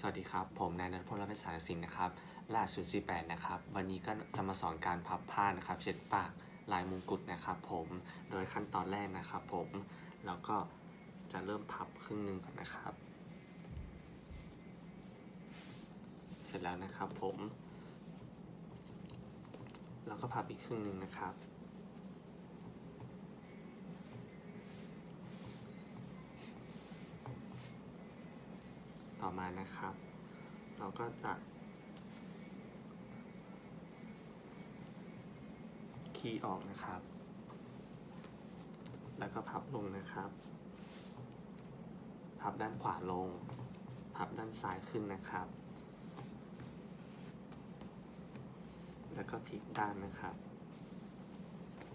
สวัสดีครับ ผมนายนัทพลรัตน์สารสินนะครับล่าสุด48นะครับ วันนี้ก็จะมาสอนการพับผ้านะครับเช็ดปากลายมงกุฎนะครับผม โดยขั้นตอนแรกนะครับผมเราก็จะเริ่มพับครึ่งหนึ่งก่อนนะครับ เสร็จแล้วนะครับผมเราก็พับอีกครึ่งหนึ่งนะครับ ต่อมานะครับ เราก็จะคีย์ออกนะครับ แล้วก็พับลงนะครับ พับด้านขวาลง พับด้านซ้ายขึ้นนะครับ แล้วก็พลิกด้านนะครับ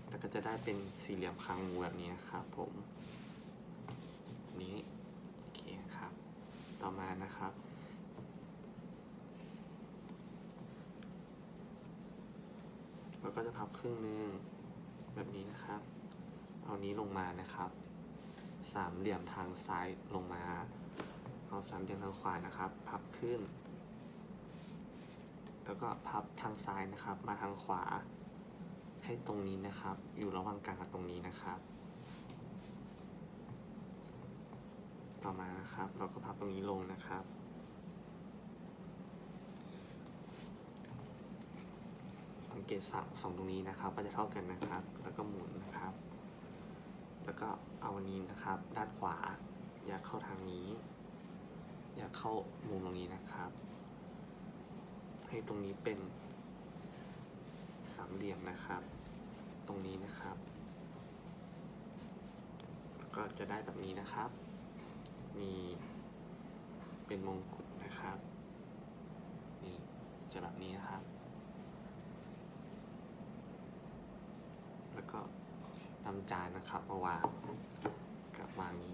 แล้วก็จะได้เป็นสี่เหลี่ยมคางงูแบบนี้นะครับผมนี้ ต่อมานะครับ เราก็จะพับครึ่งหนึ่งแบบนี้นะครับ เอานี้ลงมานะครับ สามเหลี่ยมทางซ้ายลงมา เอาสามเหลี่ยมทางขวานะครับ พับขึ้น แล้วก็พับทางซ้ายนะครับ มาทางขวา ให้ตรงนี้นะครับ อยู่ระหว่างกลางกับตรงนี้นะครับ ต่อมานะครับ เราก็พับตรงนี้ลงนะครับ สังเกตสองสองตรงนี้นะครับ ก็จะเท่ากันนะครับ แล้วก็หมุนนะครับ แล้วก็เอาอันนี้นะครับ ด้านขวา อยากเข้าทางนี้ อยากเข้ามุมตรงนี้นะครับ ให้ตรงนี้เป็นสามเหลี่ยมนะครับ ตรงนี้นะครับ ก็จะได้แบบนี้นะครับ มีเป็นมงกุฎนะครับ นี่จะแบบนี้นะครับ แล้วก็นำจานนะครับมาวางกับวางนี้